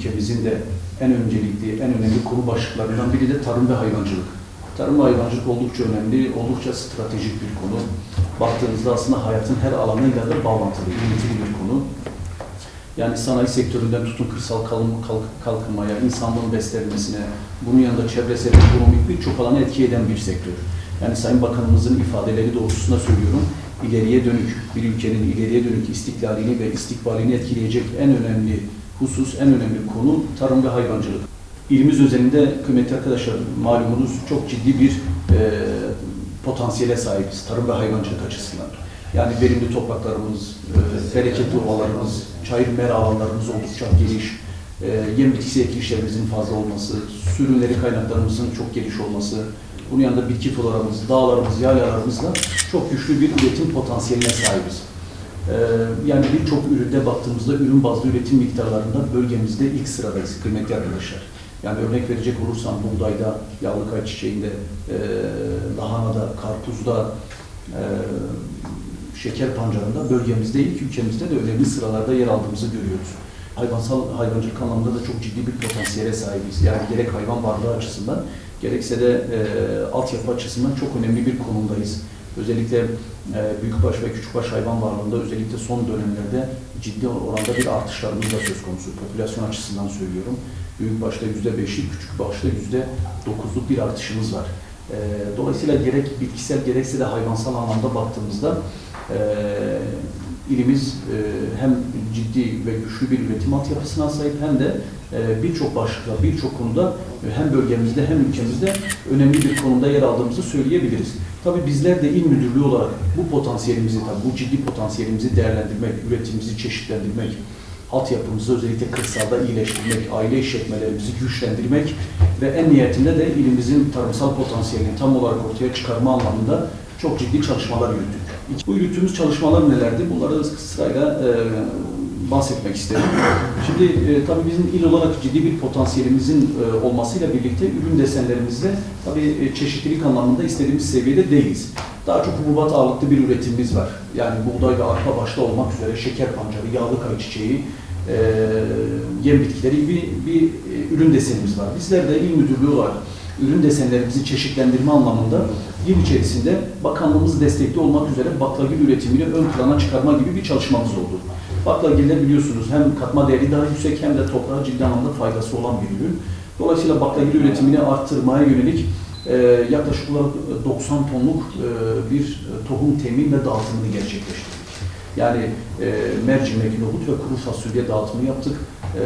ülkemizin de en öncelikli, en önemli konu başlıklarından biri de tarım ve hayvancılık. Tarım ve hayvancılık oldukça önemli, oldukça stratejik bir konu. Baktığınızda aslında hayatın her alanıyla da bağlantılı, ilintili bir konu. Yani sanayi sektöründen tutun kırsal kalkınmaya, insanlığın beslenmesine, bunun yanında çevresel, ekonomik birçok alana etki eden bir sektör. Yani Sayın Bakanımızın ifadeleri doğrultusunda söylüyorum, ileriye dönük, bir ülkenin ileriye dönük istiklalini ve istikbalini etkileyecek en önemli husus, en önemli konu tarım ve hayvancılık. İlimiz özelinde kıymetli arkadaşlar malumunuz çok ciddi bir e, potansiyele sahibiz tarım ve hayvancılık açısından. Yani verimli topraklarımız, e, bereketli ovalarımız, çayır mera alanlarımız oldukça geniş, e, yem bitkisi ekilişlerimizin fazla olması, sürünleri kaynaklarımızın çok geniş olması, bunun yanında bitki floramız, dağlarımız, yaylalarımızla çok güçlü bir üretim potansiyeline sahibiz. Ee, Yani birçok üründe baktığımızda ürün bazlı üretim miktarlarında bölgemizde ilk sıradayız kıymetli arkadaşlar. Yani örnek verecek olursam buğdayda, yağlık ayçiçeğinde, e, lahanada, karpuzda, e, şeker pancarında bölgemizde ilk ülkemizde de önemli sıralarda yer aldığımızı görüyoruz. Hayvansal hayvancılık anlamında da çok ciddi bir potansiyele sahibiz. Yani gerek hayvan varlığı açısından gerekse de e, altyapı açısından çok önemli bir konumdayız. Özellikle e, büyükbaş ve küçükbaş hayvan varlığında özellikle son dönemlerde ciddi oranda bir artışlarımız da söz konusu. Popülasyon açısından söylüyorum. Büyükbaşta yüzde beşlik, küçükbaşta yüzde dokuzluk bir artışımız var. E, dolayısıyla gerek bitkisel gerekse de hayvansal anlamda baktığımızda e, ilimiz e, hem ciddi ve güçlü bir üretim altyapısına sahip hem de e, birçok başlıkla, birçok konuda e, hem bölgemizde hem ülkemizde önemli bir konumda yer aldığımızı söyleyebiliriz. Tabii bizler de il müdürlüğü olarak bu potansiyelimizi, tabii bu ciddi potansiyelimizi değerlendirmek, üretimimizi çeşitlendirmek, altyapımızı özellikle kırsalda iyileştirmek, aile işletmelerimizi güçlendirmek ve en nihayetinde de ilimizin tarımsal potansiyelini tam olarak ortaya çıkarma anlamında çok ciddi çalışmalar yürüttük. Bu yürüttüğümüz çalışmalar nelerdi? Bunları sırayla e, bahsetmek isterim. Şimdi e, tabii bizim il olarak ciddi bir potansiyelimizin e, olmasıyla birlikte ürün desenlerimizde tabii e, çeşitlilik anlamında istediğimiz seviyede değiliz. Daha çok hububat ağırlıklı bir üretimimiz var. Yani buğday ve arpa başta olmak üzere şeker pancarı, yağlı kayçiçeği, e, yem bitkileri gibi bir e, ürün desenimiz var. Bizler de il müdürlüğü olarak ürün desenlerimizi çeşitlendirme anlamında yıl içerisinde bakanlığımız destekli olmak üzere baklagil üretimini ön plana çıkarma gibi bir çalışmamız oldu. Baklagiller biliyorsunuz hem katma değeri daha yüksek hem de toprağa ciddi anlamda faydası olan bir ürün. Dolayısıyla baklagil üretimini arttırmaya yönelik e, yaklaşık olarak 90 tonluk e, bir e, tohum temin ve dağıtımını gerçekleştirdik. Yani e, mercimek, nohut ve kuru fasulye dağıtımı yaptık. E,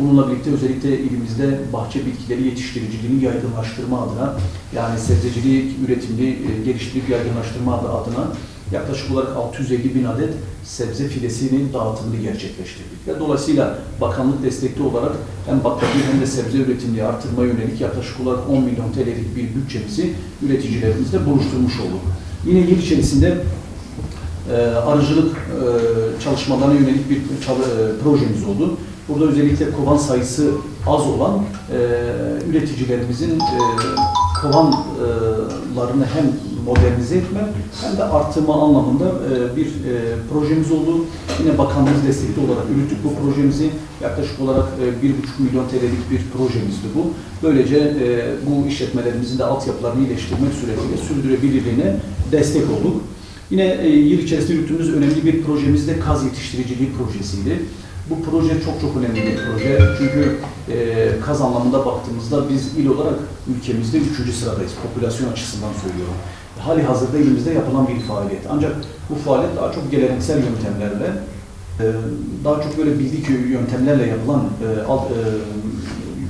bununla birlikte özellikle ilimizde bahçe bitkileri yetiştiriciliğini yaygınlaştırma adına yani sebzecilik üretimini e, geliştirip yaygınlaştırma adı- adına yaklaşık olarak 650 bin adet sebze filesinin dağıtımını gerçekleştirdik. Ve dolayısıyla bakanlık destekli olarak hem baklagil hem de sebze üretimini artırmaya yönelik yaklaşık olarak 10 milyon TL'lik bir bütçemizi üreticilerimizle buluşturmuş olduk. Yine yıl içerisinde e, arıcılık e, çalışmalarına yönelik bir e, projemiz oldu. Burada özellikle kovan sayısı az olan e, üreticilerimizin e, kovanlarını hem modernize etme hem de artırma anlamında e, bir e, projemiz oldu. Yine bakanlığımız destekli olarak yürüttük bu projemizi. Yaklaşık olarak e, 1,5 milyon TL'lik bir projemizdi bu. Böylece e, bu işletmelerimizin de altyapılarını iyileştirmek suretiyle sürdürülebilirliğine destek olduk. Yine e, yıl içerisinde yürüttüğümüz önemli bir projemiz de kaz yetiştiriciliği projesiydi. Bu proje çok çok önemli bir proje. Çünkü e, kaz anlamında baktığımızda biz il olarak ülkemizde üçüncü sıradayız. Popülasyon açısından söylüyorum. Hali hazırda elimizde yapılan bir faaliyet. Ancak bu faaliyet daha çok geleneksel yöntemlerle, e, daha çok böyle bildik yöntemlerle yapılan e, e,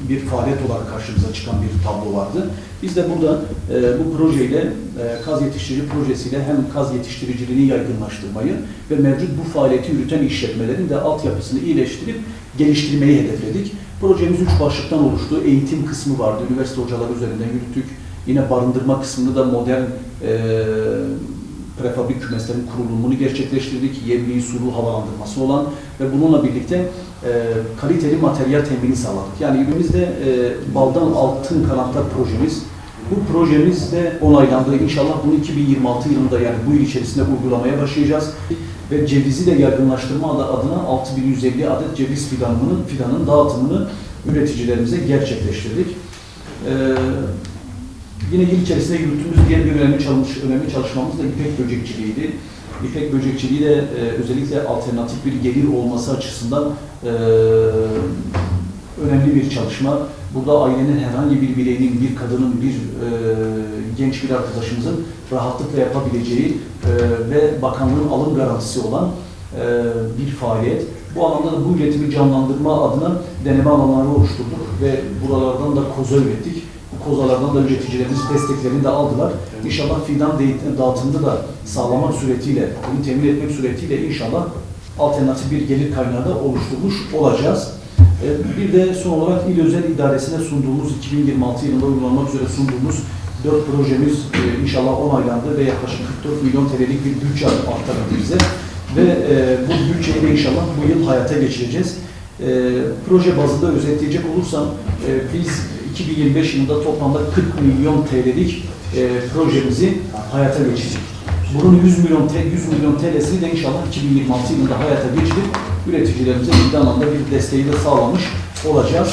bir faaliyet olarak karşımıza çıkan bir tablo vardı. Biz de burada e, bu projeyle, e, kaz yetiştirici projesiyle hem kaz yetiştiriciliğini yaygınlaştırmayı ve mevcut bu faaliyeti yürüten işletmelerin de altyapısını iyileştirip geliştirmeyi hedefledik. Projemiz üç başlıktan oluştu. Eğitim kısmı vardı, üniversite hocaları üzerinden yürüttük. Yine barındırma kısmını da modern e, prefabrik kümeslerin kurulumunu gerçekleştirdik. Yemliği, sulu havalandırması olan ve bununla birlikte e, kaliteli materyal temini sağladık. Yani ürünümüzde e, baldan altın kanatlar projemiz. Bu projemiz de onaylandı. İnşallah bunu 2026 yılında yani bu yıl içerisinde uygulamaya başlayacağız. ve cevizi de yaygınlaştırma adı- adına 6150 adet ceviz fidanının, fidanın dağıtımını üreticilerimize gerçekleştirdik. Ee, yine yıl içerisinde yürüttüğümüz diğer bir önemli, çalış, önemli çalışmamız da ipek böcekçiliğiydi. İpek böcekçiliği de e, özellikle alternatif bir gelir olması açısından e, önemli bir çalışma. Burada ailenin herhangi bir bireyinin, bir kadının, bir e, genç bir arkadaşımızın rahatlıkla yapabileceği e, ve bakanlığın alım garantisi olan e, bir faaliyet. Bu alanda da bu üretimi canlandırma adına deneme alanları oluşturduk ve buralardan da koza ürettik. Kozalardan da üreticilerimiz desteklerini de aldılar. İnşallah fidan dağıtımını da sağlamak suretiyle, bunu temin etmek suretiyle inşallah alternatif bir gelir kaynağı da oluşturmuş olacağız. E, Bir de son olarak il özel idaresine sunduğumuz 2026 yılında uygulanmak üzere sunduğumuz dört projemiz e, inşallah onaylandı ve yaklaşık 44 milyon TL'lik bir bütçe aktarıldı bize. Ve e, bu bütçeyi de inşallah bu yıl hayata geçireceğiz. Proje bazında özetleyecek olursam biz 2025 yılında toplamda 40 milyon TL'lik e, projemizi hayata geçirdik. Bunun 100 milyon, T- 100 milyon TL'sini de inşallah 2026 yılında hayata geçirip üreticilerimize ciddi anlamda bir desteği de sağlamış olacağız.